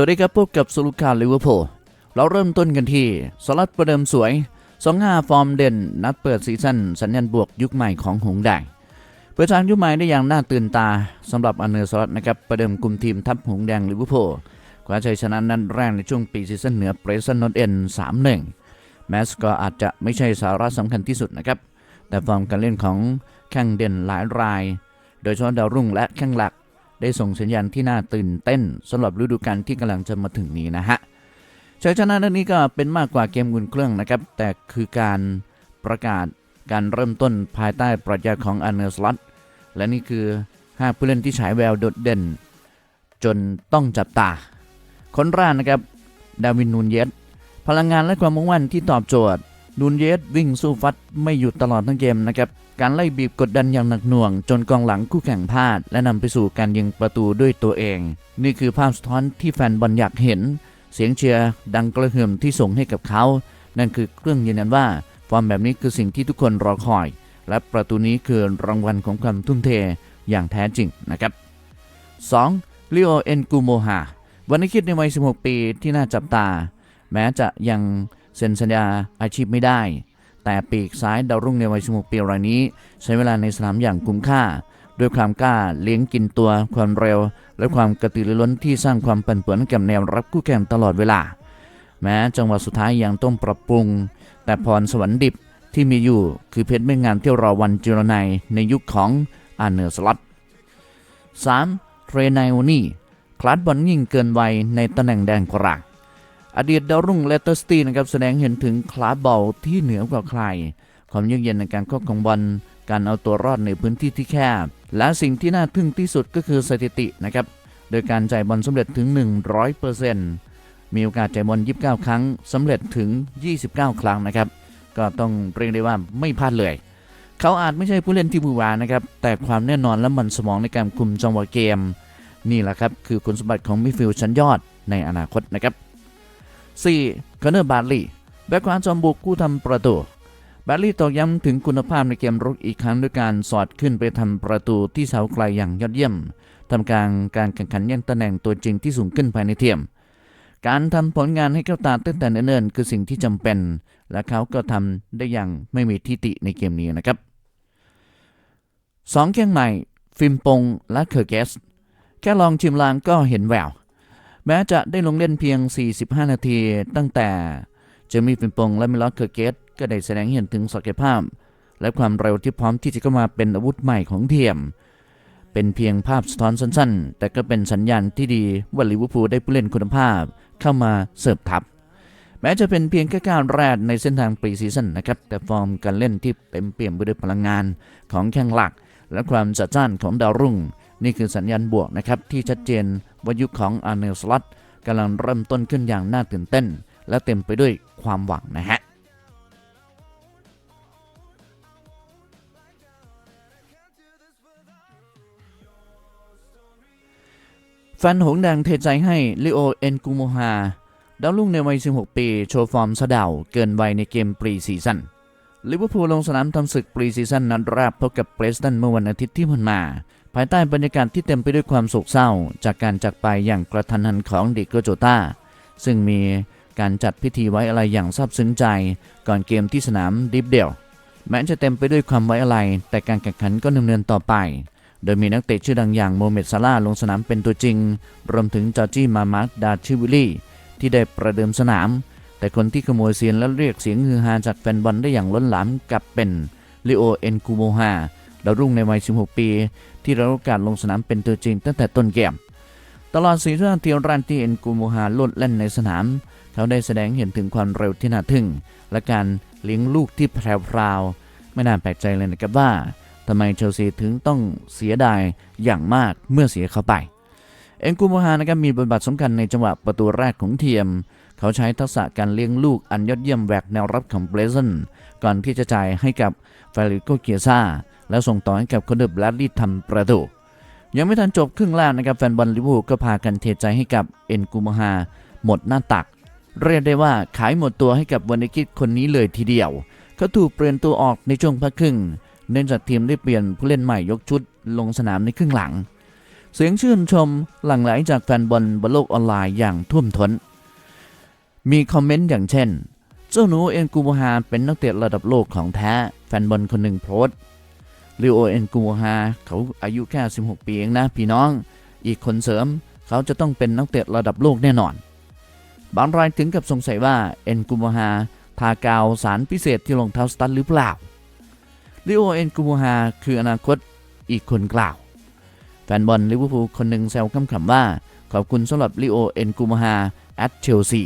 วัสดีครับพบกับสรุปข่าลิเวอร์พูลเราเริ่มต้นกันที่สลัดประเดิมสวย2-5ฟอร์มเด่น นัดเปิดซีซั่นสัญญาณบวกยุคใหม่ของหงแดงเปิดทางยุคใหม่ได้อย่างน่าตื่นตาสำหรับอันเนอร์สลัดนะครับประเดิมกลุ่มทีมทัพหงแดงลิเวอร์พูลคว้าชัยชนะนัดแรกในช่วงปีซีซั่นเหนือเปรซันนอตเอ็น3-1แมสกอร์อาจจะไม่ใช่สาระสำคัญที่สุดนะครับแต่ฟอร์มการเล่นของแข้งเด่นหลายราย โดยเฉพาะดาวรุ่งและแข้งหลัก ได้ส่งสัญญาณที่น่าตื่นเต้นสำหรับฤดูกาลที่กำลังจะมาถึงนี้นะฮะชัยชนะนัดนี้ก็เป็นมากกว่าเกมอุ่นเครื่องนะครับ แต่คือการประกาศการเริ่มต้นภายใต้ปรัชญาของอันเนอร์สลอตและนี่คือ 5 ผู้เล่นที่ฉายแววโดดเด่น จนต้องจับตา คนแรกนะครับ ดาวินนูนเยสพลังงานและความมุ่งมั่นที่ตอบโจทย์นูนเยสวิ่งสู้ฟัดไม่หยุดตลอดทั้งเกมนะครับ การไล่บีบกดดันอย่างหนักหน่วง จนกองหลังคู่แข่งพลาด และนำไปสู่การยิงประตูด้วยตัวเอง นี่คือภาพสะท้อนที่แฟนบอลอยากเห็น เสียงเชียร์ดังกระหึ่มที่ส่งให้กับเขา นั่นคือเครื่องยืนยันว่าฟอร์มแบบนี้คือสิ่งที่ทุกคนรอคอย และประตูนี้คือรางวัลของความทุ่มเทอย่างแท้จริงนะครับ 2. ลิโอเอนกูโมฮาวันนี้คิดในวัย 16 ปีที่น่าจับตา แม้จะยังเซ็นสัญญาอาชีพไม่ได้ แต่ปีกซ้ายดาวรุ่งในวัย 16 ปีรายนี้ ใช้เวลาในสนามอย่างคุ้มค่า ด้วยความกล้าเลี้ยงกินตัวความเร็ว และความกระตือรือร้นที่สร้างความปั่นป่วนให้กับแนวรับคู่แข่งตลอดเวลา แม้จังหวะสุดท้ายยังต้องปรับปรุง แต่พรสวรรค์ดิบที่มีอยู่คือเพชรเม็ดงานที่รอวันจิรนัยในยุคของอาเนอร์สล็อต 3. เรนายโอนี่คลาดบอลยิ่งเกินวัยในตำแหน่งแดงกระ อดีตดาวรุ่งเลสเตอร์สตีนะครับแสดงเห็นถึงคลาสบอลที่เหนือกว่าใคร ความเยือกเย็นในการครอบครองบอลการเอาตัวรอดในพื้นที่ที่แคบ และสิ่งที่น่าทึ่งที่สุดก็คือสถิตินะครับ โดยการจ่ายบอลสำเร็จถึง 100%มีโอกาสจ่ายบอล 29 ครั้งสำเร็จถึง 29 ครั้งนะครับ ก็ต้องเรียกได้ว่าไม่พลาดเลย เขาอาจไม่ใช่ผู้เล่นที่บูวานะครับ แต่ความแน่นอนและมันสมองในการคุมจังหวะเกม นี่แหละครับคือคุณสมบัติของมิฟิลชั้นยอดในอนาคตนะครับ 4. คอนเนอร์บาร์ลีแบ็คขวาจอมบุกผู้ทำประตูบาร์ลีตอกย้ำถึงคุณภาพในเกมรุกอีกครั้งด้วยการสอดขึ้นไปทำประตูที่เสาไกลอย่างยอดเยี่ยมทำกลางการแข่งขันแย่งตำแหน่งตัวจริงที่สูงขึ้นภายในเทียม การทำผลงานให้เข้าตาตั้งแต่เนิ่นๆคือสิ่งที่จำเป็น และเขาก็ทำได้อย่างไม่มีทิติในเกมนี้นะครับสองแข้งใหม่ ฟิมปงและเคอร์เกส แค่ลองชิมลางก็เห็นแวว แม้จะได้ลงเล่นเพียง 45 นาทีตั้งแต่เจมี่ฟิมปงและมิลอสเคอร์เกสก็ได้แสดงเห็นถึงศักยภาพ และความเร็วที่พร้อมที่จะเข้ามาเป็นอาวุธใหม่ของเทียม เป็นเพียงภาพสะท้อนสั้นๆ แต่ก็เป็นสัญญาณที่ดีว่าลิเวอร์พูลได้ผู้เล่นคุณภาพเข้ามาเสิร์ฟทับแม้จะเป็นเพียงแค่ก้าวแรกในเส้นทางปรีซีซั่นนะครับ แต่ฟอร์มการเล่นที่เต็มเปี่ยมไปด้วยพลังงานของแข้งหลัก และความจัดจ้านของดาวรุ่ง นี่คือสัญญาณบวกนะครับที่ชัดเจนว่ายุคของอาร์เนลสล็อตกำลังเริ่มต้นขึ้นอย่างน่าตื่นเต้น และเต็มไปด้วยความหวังนะฮะแฟนหงแดงเทใจให้ลิโอเอ็นกูโมฮาดาวรุ่งในวัย 16 ปี โชว์ฟอร์มสะดาเกินวัยในเกมปรีซีซั่นลิเวอร์พูลลงสนามทำศึกปรีซีซั่นนัดแรกพบกับเปรสตันเมื่อวันอาทิตย์ที่ผ่านมา ภายใต้บรรยากาศที่เต็มไปด้วยความโศกเศร้า จากการจากไปอย่างกระทันหันของเด็กโกโจตาซึ่งมีการจัดพิธีไว้อะไรอย่างซาบซึ้งใจ ก่อนเกมที่สนามดิฟเดลแม้จะเต็มไปด้วยความไว้อะไร แต่การแข่งขันก็ดำเนินต่อไป โดยมีนักเตะชื่อดังอย่างโมเมดซาลาลงสนามเป็นตัวจริง รวมถึงจอร์จี้มามาร์ดาชิวิลี่ที่ได้ประเดิมสนาม แต่คนที่ขโมยเสียงและเรียกเสียงฮือฮาจากแฟนบอลได้อย่างล้นหลามกลับเป็นลิโอเอ็นกูโมฮาดาวรุ่งในวัย 16 ปี ที่ได้รับโอกาสลงสนามเป็นตัวจริงตั้งแต่ต้นเกม ตลอดสีเรื่องที่รันที่เอ็นกูโมฮาลดเล่นในสนาม เขาได้แสดงเห็นถึงความเร็วที่น่าทึ่ง และการเลี้ยงลูกที่แพรวไม่น่าแปลกใจเลยนะครับว่าทำไมเชลซีถึงต้องเสียดายอย่างมากเมื่อเสียเข้าไป เอ็นกูโมฮานะครับมีบทบาทสำคัญในจังหวะประตูแรกของเทียม เขาใช้ทักษะการเลี้ยงลูกอันยอดเยี่ยมแหวกแนวรับของเบรซันก่อนที่จะจ่ายให้กับฟาริโกเกียซา และส่งต่อให้กับคนเดอร์แบลดลีย์ทำประตูยังไม่ทันจบครึ่งแรกนะครับแฟนบอลลิเวอร์พูลก็พากันเทใจให้กับเอ็นกูโมฮาหมดหน้าตัก เรียกได้ว่าขายหมดตัวให้กับวานิกิตคนนี้เลยทีเดียว เขาถูกเปลี่ยนตัวออกในช่วงพักครึ่ง เนื่องจากทีมได้เปลี่ยนผู้เล่นใหม่ยกชุดลงสนามในครึ่งหลัง เสียงชื่นชมหลั่งไหลจากแฟนบอลบนโลกออนไลน์อย่างท่วมท้น มีคอมเมนต์อย่างเช่น เจ้าหนูเอ็นกูโมฮาเป็นนักเตะระดับโลกของแท้ แฟนบอลคนหนึ่งโพสต์ ลิโอเอ็นกูโมฮาเขาอายุแค่ 16 ปีเองนะพี่น้อง อีกคนเสริมเขาจะต้องเป็นนักเตะระดับโลกแน่นอน บางรายถึงกับสงสัยว่าเอ็นกูโมฮาทากาวสารพิเศษที่รองเท้าสตั๊ดหรือเปล่าลิโอเอ็นกูโมฮาคืออนาคตอีกคนกล่าว แฟนบอลลิเวอร์พูลคนหนึ่งแซวคำๆว่า ขอบคุณสำหรับลิโอเอ็นกูโมฮาแอตเชลซี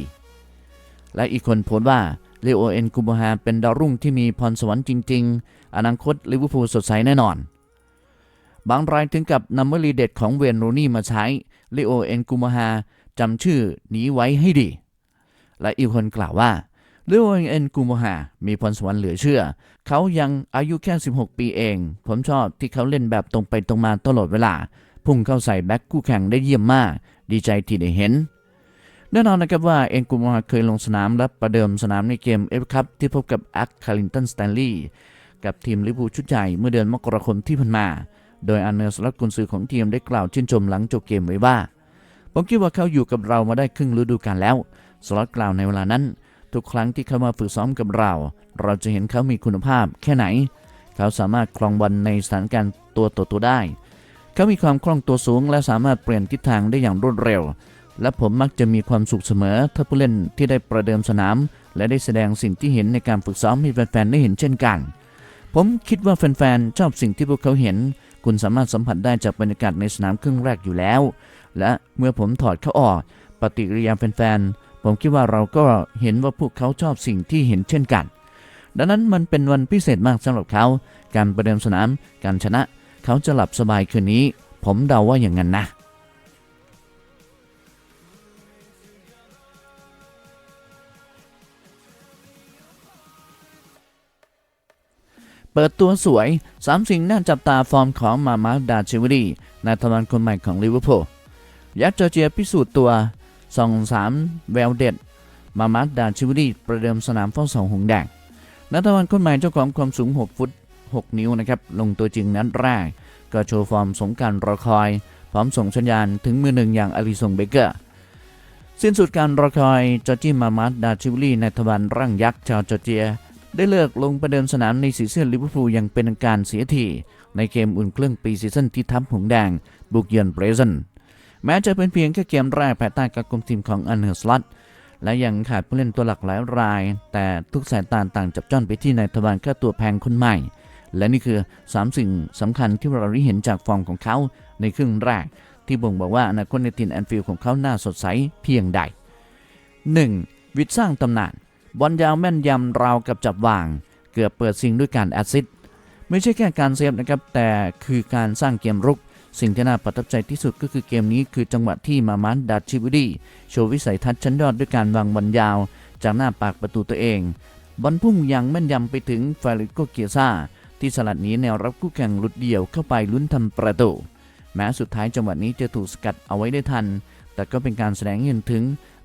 และอีกคนโพสต์ว่า ลิโอเอ็นกูโมฮาเป็นดาวรุ่งที่มีพรสวรรค์จริง ๆ อนาคตลิเวอร์พูลสดใสแน่นอน บางรายถึงกับนำวลีเด็ดของเวนโรนี่มาใช้ลิโอเอ็นกูโมฮาจำชื่อนี้ไว้ให้ดี และอีกคนกล่าวว่าลิโอเอ็นกูโมฮามีพรสวรรค์เหลือเชื่อ เขายังอายุแค่ 16 ปีเอง ผมชอบที่เขาเล่นแบบตรงไปตรงมาตลอดเวลา พุ่งเข้าใส่แบ็คคู่แข่งได้เยี่ยมมาก ดีใจที่ได้เห็น แน่นอนนะครับว่าเอ็นกูมาเคยลงสนามและประเดิมสนามในเกมเอฟคัพที่พบกับแอคคารินตันสแตนลีย์กับทีมลิเวอร์พูลชุดใหญ่เมื่อเดือนมกราคมที่ผ่านมา โดยอันเนอร์สลัดกุนซือของทีมได้กล่าวชื่นชมหลังจบเกมไว้ว่า ผมคิดว่าเขาอยู่กับเรามาได้ครึ่งฤดูกาลแล้วสลัดกล่าวในเวลานั้น ทุกครั้งที่เขามาฝึกซ้อมกับเรา เราจะเห็นเขามีคุณภาพแค่ไหน เขาสามารถครองบอลในสถานการณ์ตัวต่อตัวได้ เขามีความคล่องตัวสูงและสามารถเปลี่ยนทิศทางได้อย่างรวดเร็ว และผมมักจะมีความสุขเสมอ ถ้าผู้เล่นที่ได้ประเดิมสนาม และได้แสดงสิ่งที่เห็นในการฝึกซ้อมให้แฟนๆได้เห็นเช่นกัน ผมคิดว่าแฟนๆชอบสิ่งที่พวกเขาเห็น คุณสามารถสัมผัสได้จากบรรยากาศในสนามครึ่งแรกอยู่แล้ว และเมื่อผมถอดเขาออก ปฏิกิริยาแฟนๆผมคิดว่าเราก็เห็นว่าพวกเขาชอบสิ่งที่เห็นเช่นกัน ดังนั้นมันเป็นวันพิเศษมากสำหรับเขา การประเดิมสนาม การชนะ เขาจะหลับสบายคืนนี้ ผมเดาว่าอย่างนั้นนะ เปิดตัวสวย 3 สิ่งน่าจับตาฟอร์มของมามาดาชิวรีนายทวารคนใหม่ของลิเวอร์พูลยักษ์จอร์เจียพิสูจน์ตัวส่องสามแววเด็ด มามาดาชิวรีประเดิมสนามเฝ้าสองหงแดงนักตะวันคนใหม่เจ้าของความสูง 6 ฟุต 6 นิ้วนะครับ ลงตัวจริงนัดแรก ก็โชว์ฟอร์มสงการรอคอย พร้อมส่งสัญญาณถึงมือหนึ่งอย่างอลิซงเบเกอร์ สิ้นสุดการรอคอยจอร์จิมามาดาชิวรีในทวารร่างยักษ์ชาวจอร์เจีย ได้เลือกลงประเดิมสนามในสีเสื้อลิเวอร์พูลอย่างเป็นทางการเสียที ในเกมอุ่นเครื่องปีซีซั่นที่ทัพหงแดง บุกเยือนเบรซันแม้จะเป็นเพียงแค่เกมแรกภายใต้การคุมทีมของอันเฮอร์สลัดและยังขาดผู้เล่นตัวหลักหลายราย แต่ทุกสายตาต่างจับจ้องไปที่นายทวารค่าตัวแพงคนใหม่ และนี่คือ 3 สิ่งสำคัญที่เราได้เห็นจากฟอร์มของเขาในครึ่งแรก ที่บ่งบอกว่าอนาคตในทีมแอนฟิลด์ของเขาน่าสดใสเพียงใด 1. วิทย์สร้างตำนาน บอลยาวแม่นยำราวกับจับวาง เกือบเปิดซิงด้วยการแอดซิดไม่ใช่แค่การเซฟนะครับ แต่คือการสร้างเกมรุก สิ่งที่น่าประทับใจที่สุดก็คือเกมนี้คือจังหวะที่มามันดัดชิวิดีโชว์วิสัยทัศน์ชั้นยอดด้วยการวางบอลยาว จากหน้าปากประตูตัวเองบอลพุ่งอย่างแม่นยำไปถึงฟาริโกเกียซ่าที่สลัดนี้แนวรับคู่แข่งหลุดเดี่ยวเข้าไปลุ้นทำประตูแม้สุดท้ายจังหวะนี้จะถูกสกัดเอาไว้ได้ทัน แต่ก็เป็นการแสดงเห็นถึง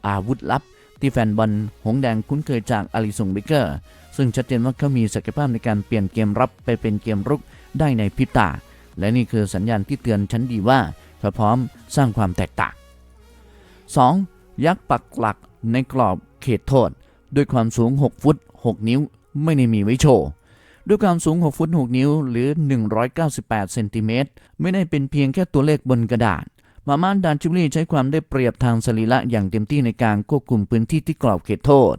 อาวุธลับ ที่แฟนบอลหงแดงคุ้นเคยจากอลิซงเบเกอร์ ซึ่งชัดเจนว่าเขามีศักยภาพในการเปลี่ยนเกมรับไปเป็นเกมรุกได้ในพริบตา และนี่คือสัญญาณที่เตือนชั้นดีว่าเขาพร้อมสร้างความแตกต่าง 2. ยักษ์ปักหลักในกรอบเขตโทษ ด้วยความสูง 6 ฟุต 6 นิ้ว ไม่ได้มีไว้โชว์ด้วยความสูง 6 ฟุต 6 นิ้ว หรือ 198 เซนติเมตร ไม่ได้เป็นเพียงแค่ตัวเลขบนกระดาษ มาม่านดานชิมลี่ใช้ความได้เปรียบทางสรีระอย่างเต็มที่ในการควบคุมพื้นที่ที่กรอบเขตโทษ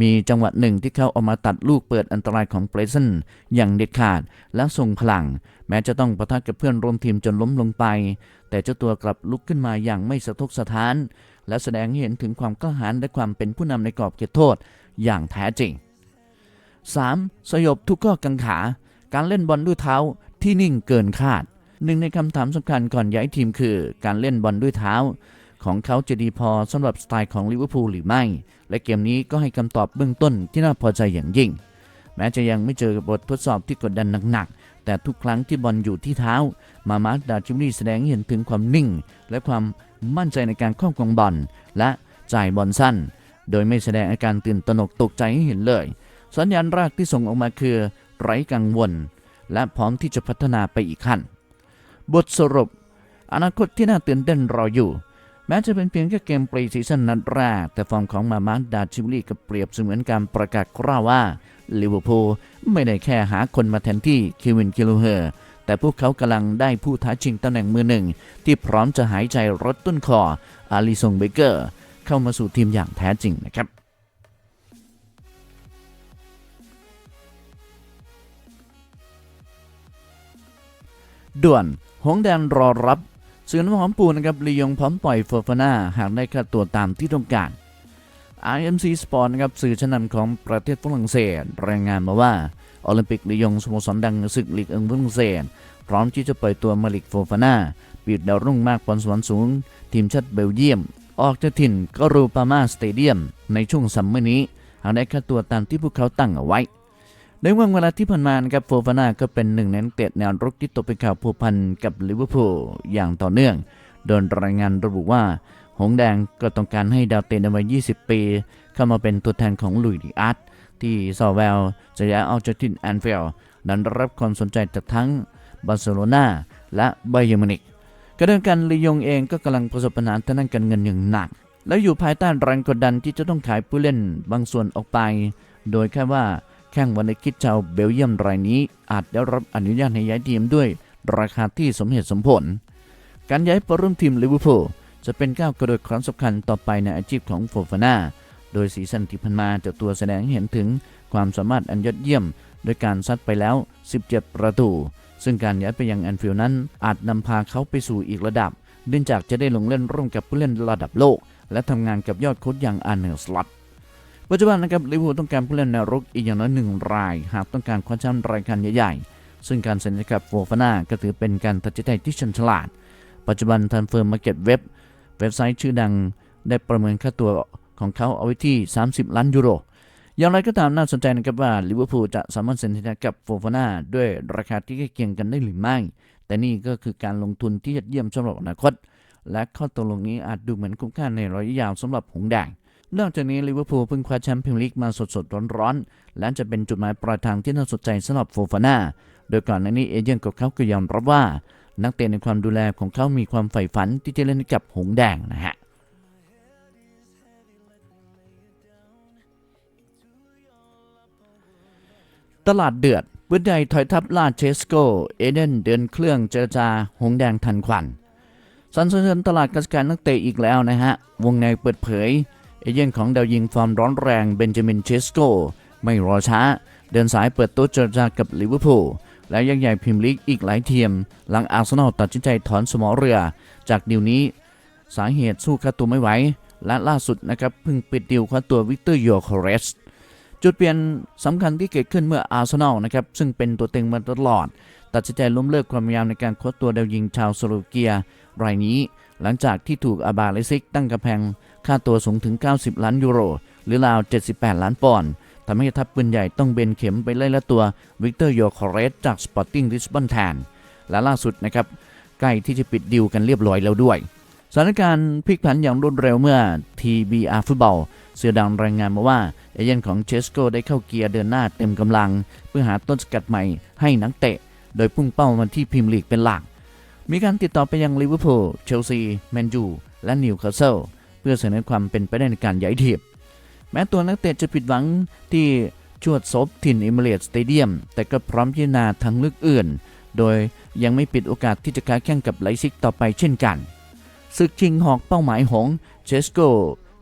มีจังหวะหนึ่งที่เขาเอามาตัดลูกเปิดอันตรายของเบรซันอย่างเด็ดขาดและทรงพลัง แม้จะต้องประทะกับเพื่อนร่วมทีมจนล้มลงไป แต่เจ้าตัวกลับลุกขึ้นมาอย่างไม่สะทกสะท้าน และแสดงให้เห็นถึงความกล้าหาญและความเป็นผู้นำในกรอบเขตโทษอย่างแท้จริง 3. สยบทุกข้อกังขา การเล่นบอลด้วยเท้าที่นิ่งเกินคาด หนึ่งในคำถามสำคัญก่อนย้ายทีมคือ การเล่นบอลด้วยเท้า ของเขาจะดีพอสำหรับสไตล์ของลิเวอร์พูลหรือไม่ และเกมนี้ก็ให้คำตอบเบื้องต้นที่น่าพอใจอย่างยิ่ง แม้จะยังไม่เจอบททดสอบที่กดดันหนักๆแต่ทุกครั้งที่บอลอยู่ที่เท้า มามาร์ดาจิมลี่แสดงให้เห็นถึงความนิ่ง และความมั่นใจในการครอบครองบอลและจ่ายบอลสั้น โดยไม่แสดงอาการตื่นตระหนกตกใจให้เห็นเลย สัญญาณแรกที่ส่งออกมาคือ ไร้กังวล และพร้อมที่จะพัฒนาไปอีกขั้น บทสรุป อนาคตที่น่าตื่นเต้นรออยู่ แม้จะเป็นเพียงแค่เกมปรีซีซั่นนัดแรก แต่ฟอร์มของมามาร์ดาชิวลีก็เปรียบเสมือนการประกาศกล้าวว่าลิเวอร์พูลไม่ได้แค่หาคนมาแทนที่คิวินคิลเฮอร์แต่พวกเขากำลังได้ผู้ท้าชิงตำแหน่งมือหนึ่ง ที่พร้อมจะหายใจรถต้นคออาลิซงเบเกอร์ เข้ามาสู่ทีมอย่างแท้จริงนะครับด่วน หงแดนรอรับซื้อน้ำหอมปูนะครับลียงพร้อมปล่อยเฟอร์ฟาน่าหากได้ค่าตัวตามที่ต้องการ IMC Sport นะครับสื่อชั้นนำของประเทศฝรั่งเศสรายงานมาว่าโอลิมปิกลียงสโมสรดังในศึกลีกเอิงฝรั่งเศสพร้อมที่จะปล่อยตัวมาลิกโฟฟาน่าปีดดาวรุ่งมากพรสวรรค์สูง ทีมชาติเบลเยียม ออกจากถิ่นกรูปามาสเตเดียม ในช่วงซัมเมอร์นี้ หากได้ค่าตัวตามที่พวกเขาตั้งเอาไว้ ในว่างเวลาที่ผ่านมานะครับโฟฟาน่าก็เป็นหนึ่งในนักเตะแนวรุกที่ตกเป็นข่าวพัวพันกับลิเวอร์พูลอย่างต่อเนื่อง โดยรายงานระบุว่า หงแดงก็ต้องการให้ดาวเตะในวัย 20 ปี เข้ามาเป็นตัวแทนของลุยดิอาร์ตที่ซอแวลจะย้ายออกจากถิ่นแอนฟิลด์นั้นรับความสนใจจากทั้งบาร์เซโลนาและไบเยอร์มินิกกระเดียวกันลียงเองก็กำลังประสบปัญหาทางด้านการเงินอย่างหนัก และอยู่ภายใต้แรงกดดันที่จะต้องขายผู้เล่นบางส่วนออกไป โดยแค่ว่า แข้งวันในคิดชาวเบลเยียมรายนี้อาจได้รับอนุญาตให้ย้ายทีมด้วยราคาที่สมเหตุสมผล การย้ายไปร่วมทีมลิเวอร์พูลจะเป็นก้าวกระโดดครั้งสำคัญต่อไปในอาชีพของโฟฟาน่า โดยสีสันที่ผ่านมาจ้าตัวแสดงเห็นถึงความสามารถอันยอดเยี่ยม โดยการซัดไปแล้ว 17 ประตู ซึ่งการย้ายไปยังแอนฟิลด์นั้น อาจนำพาเขาไปสู่อีกระดับ เนื่องจากจะได้ลงเล่นร่วมกับผู้เล่นระดับโลก และทำงานกับยอดโค้ชอย่างอาร์เนลสล็อต ปัจจุบันนะครับลิเวอร์พูลต้องการผู้เล่นแนวรุกอีกอย่างน้อยหนึ่งราย หากต้องการคว้าแชมป์รายการใหญ่ๆ ซึ่งการเซ็นกับโฟฟาน่าก็ถือเป็นการตัดสินใจที่ชันฉลาด ปัจจุบันทันเฟิร์มมาร์เก็ตเว็บเว็บไซต์ชื่อดังได้ประเมินค่าตัวของเขาเอาไว้ที่ 30 ล้านยูโร อย่างไรก็ตามน่าสนใจนะครับว่าลิเวอร์พูลจะสามารถเซ็นสัญญากับโฟฟาน่าด้วยราคาที่ใกล้เคียงกันได้หรือไม่ แต่นี่ก็คือการลงทุนที่ยอดเยี่ยมสำหรับอนาคต และข้อตกลงนี้อาจดูเหมือนคุ้มค่าในระยะยาวสำหรับหงแดง นอกจากนี้ลิเวอร์พูลเพิ่งคว้าแชมป์พรีเมียร์ลีกมาสดๆร้อนๆ และจะเป็นจุดหมายปลายทางที่น่าสนใจสำหรับโฟฟาน่า โดยก่อนหน้านี้เอเจนต์ของเขาก็ยอมรับว่า นักเตะในความดูแลของเขามีความใฝ่ฝันที่จะเล่นกับหงแดงนะฮะตลาดเดือดปืนใหญ่ถอยทับลาเชสโก เอเดนเดินเครื่องเจรจา หงแดงทันควันสันสนตลาดการจัดการนักเตะอีกแล้วนะฮะ วงในเปิดเผย เอเย่นของดาวยิงฟอร์มร้อนแรงเบนจามินเชสโกไม่รอช้า เดินสายเปิดต๊ะเจรจากับลิเวอร์พูลและยักษ์ใหญ่พรีเมียร์ลีกอีกหลายทีม หลังอาร์เซนอลตัดสินใจถอนสมอเรือ จากดีลนี้ สาเหตุสู้ค่าตัวไม่ไหวและล่าสุดนะครับเพิ่งปิดดีลค่าตัววิกเตอร์โยคอเรสจุดเปลี่ยนสำคัญที่เกิดขึ้นเมื่ออาร์เซนอลนะครับซึ่งเป็นตัวเต็งมาตลอด ตัดสินใจล้มเลิกความพยายามในการค้นตัวดาวยิงชาวสโลวาเกีย รายนี้ หลังจากที่ถูกอาบาเลซิกตั้งกำแพง ค่าตัวสูงถึง 90 ล้านยูโร หรือราว 78 ล้านปอนด์ทำให้ทัพปืนใหญ่ต้องเบนเข็มไปไล่ละตัววิกเตอร์โยคอเรสจากสปอร์ติ้งลิสบอนแทน และล่าสุดนะครับใกล้ที่จะปิดดีลกันเรียบร้อยแล้วด้วย สถานการณ์พลิกผันอย่างรวดเร็วเมื่อ TBR ฟุตบอลเสือดังรายงานมาว่าเอเย่นของเชสโกได้เข้าเกียร์เดินหน้าเต็มกำลัง เพื่อหาต้นสกัดใหม่ให้นักเตะ โดยพุ่งเป้ามาที่พรีเมียร์ลีกเป็นหลัก มีการติดต่อไปยังลิเวอร์พูลเชลซีแมนยูและนิวคาสเซิล พื่อเสนอความเป็นไปได้ในการย้ายทีมแม้ตัวนักเตะจะผิดหวังที่ชวดซบถิ่นอิมเมเรตสเตเดียม แต่ก็พร้อมพิจารณาทางเลือกอื่น โดยยังไม่ปิดโอกาสที่จะค้าแข่งกับไลซิกต่อไปเช่นกันศึกชิงหอกเป้าหมายหงเชสโก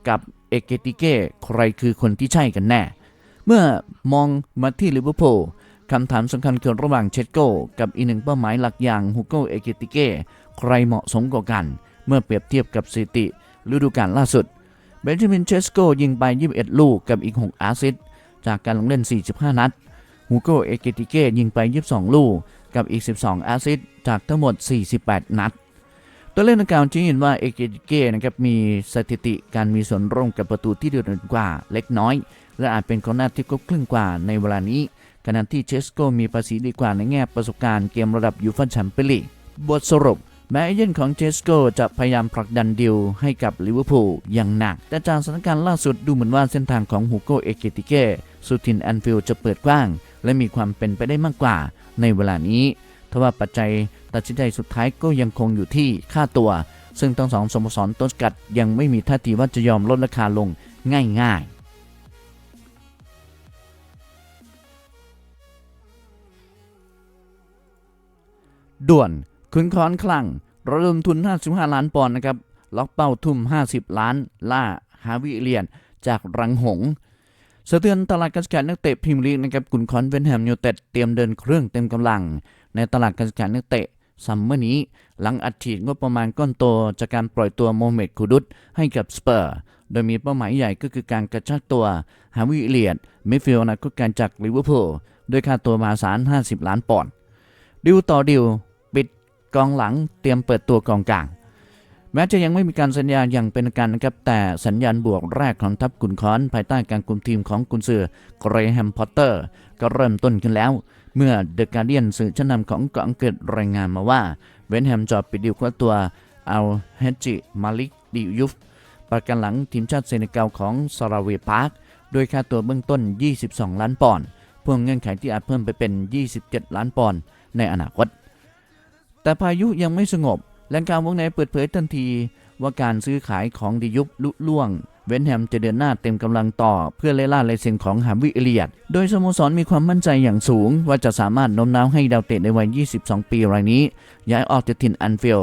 กับเอเกติเก้ใครคือคนที่ใช่กันแน่ เมื่อมองมาที่ลิเวอร์พูลคำถามสำคัญคือระหว่างเชสโกกับอีกหนึ่งเป้าหมายหลักอย่างฮูโกเอเกติเก้ใครเหมาะสมกว่ากัน เมื่อเปรียบเทียบกับสถิติ ฤดูกาลล่าสุด เบนจามินเชสโกยิงไป 21 ลูกกับอีก 6 อาซิสต์จากการลงเล่น 45 นัด ฮูโกเอเกติเก้ยิงไป 22 ลูกกับอีก 12 อาซิสต์จากทั้งหมด 48 นัด ตัวเลขดังกล่าวชี้เห็นว่าเอเกติเก้นะครับมีสถิติการมีส่วนร่วมกับประตูที่เดือดกว่าเล็กน้อย และอาจเป็นกองหน้าที่ครบครึ่งกว่าในเวลานี้ขณะที่เชสโกมีภาษีดีกว่าในแง่ประสบการณ์เกมระดับยูฟ่าแชมเปี้ยนลีกบทสรุป แม้เอเย่นของเจสโกจะพยายามผลักดันดิวให้กับลิเวอร์พูลอย่างหนัก แต่จากสถานการณ์ล่าสุดดูเหมือนว่าเส้นทางของฮูโกเอเกติเก้สุทินแอนฟิลจะเปิดกว้าง และมีความเป็นไปได้มากกว่าในเวลานี้ทว่าปัจจัยตัดสินใจสุดท้ายก็ยังคงอยู่ที่ค่าตัว ซึ่งทั้งสองสโมสรต้นสกัดยังไม่มีท่าทีว่าจะยอมลดราคาลงง่ายๆด่วน ขุนค้อนคลังระดมทุน 55 ล้านปอนด์นะครับ ล็อกเป้าทุ่ม 50 ล้าน ล่าฮาวิเลียน จากรังหงส์สะเทือนตลาดการจัดนักเตะพรีเมียร์ลีกนะครับกุนคอนเวนแฮมยูเต็ดเตรียมเดินเครื่องเต็มกำลัง ในตลาดการจัดนักเตะซัมเมอร์นี้ หลังอัดฉีดงบประมาณก้อนโตจากการปล่อยตัวโมเมดคูดุตให้กับสเปอร์ โดยมีเป้าหมายใหญ่ก็คือการกระชากตัวฮาวิเลียนมิฟิลด์นาคตการจากลิเวอร์พูลด้วยค่าตัวมหาศาล 50 ล้านปอนด์ดิวต่อดิว กองหลังเตรียมเปิดตัวกองกลาง แม้จะยังไม่มีการสัญญาอย่างเป็นการนะครับ แต่สัญญาณบวกแรกของทัพกุนคอนภายใต้การคุมทีมของกุนซือเกรแฮมพอตเตอร์ ก็เริ่มต้นขึ้นแล้ว เมื่อเดอะการเดียนสื่อชั้นนำของเกาะอังกฤษรายงานมาว่า เวนแฮมจอปิดดิวคว้าตัวอัลเฮจิมาลิกดิยุฟประกันหลังทีมชาติเซเนกัลของซาราเวพาร์คโดยค่าตัวเบื้องต้น 22 ล้านปอนด์พ่วงเงื่อนไขที่อาจเพิ่มไปเป็น 27 ล้านปอนด์ในอนาคต แต่พายุยังไม่สงบแหล่งข่าววงในเปิดเผยทันที ว่าการซื้อขายของดิยุบลุล่วง เวนแฮมจะเดินหน้าเต็มกำลังต่อ เพื่อเล่ล่าลายเซ็นของฮาวิเอเลียด โดยสโมสรมีความมั่นใจอย่างสูง ว่าจะสามารถโน้มน้าวให้ดาวเตะในวัย 22 ปีรายนี้ ย้ายออกจากถิ่นอันฟิล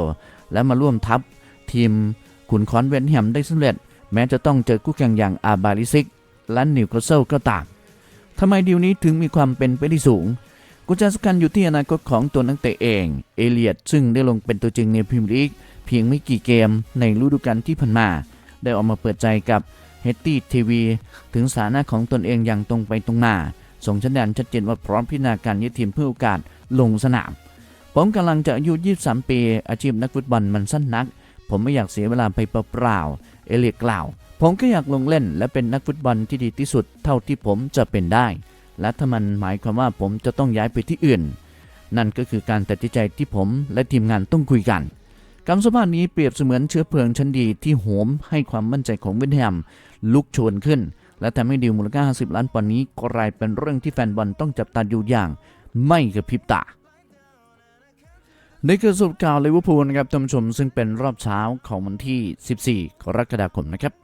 และมาร่วมทัพ ทีมขุนคอนเวนแฮมได้สำเร็จ แม้จะต้องเจอคู่แข่งอย่างอาบาลิซิกและนิวคาสเซิลก็ตามทำไมดีลนี้ถึงมีความเป็นไปได้สูง กุญแจสำคัญอยู่ที่อนาคตของตัวนักเตะเอง เอเลียดซึ่งได้ลงเป็นตัวจริงในพรีเมียร์ลีกเพียงไม่กี่เกมในฤดูกาลที่ผ่านมา ได้ออกมาเปิดใจกับเฮตตี้ทีวีถึงสถานะของตนเองอย่างตรงไปตรงมา ส่งชัญญาณชัดเจนว่าพร้อมพิจารณาการยึดทีมเพื่อโอกาสลงสนาม ผมกำลังจะอายุ 23 ปี อาชีพนักฟุตบอลมันสั้นนัก ผมไม่อยากเสียเวลาไปเปล่าๆเอเลียดกล่าว ผมก็อยากลงเล่นและเป็นนักฟุตบอลที่ดีที่สุด เท่าที่ผมจะเป็นได้ และถ้ามันหมายความว่าผมจะต้องย้ายไปที่อื่น นั่นก็คือการตัดสินใจที่ผมและทีมงานต้องคุยกันคำสัมภาษณ์นี้เปรียบเสมือนเชื้อเพลิงชั้นดีที่โหมให้ความมั่นใจของเวนแฮมลุกโชนขึ้น และทำให้ดีลมูลค่า 50 ล้านปอนด์นี้กลายเป็นเรื่องที่แฟนบอลต้องจับตาดูอย่าง ไม่กระพริบตานี่คือสรุปข่าวลิเวอร์พูลนะครับท่านผู้ชมซึ่งเป็นรอบเช้าของวันที่ 14 กรกฎาคมนะครับ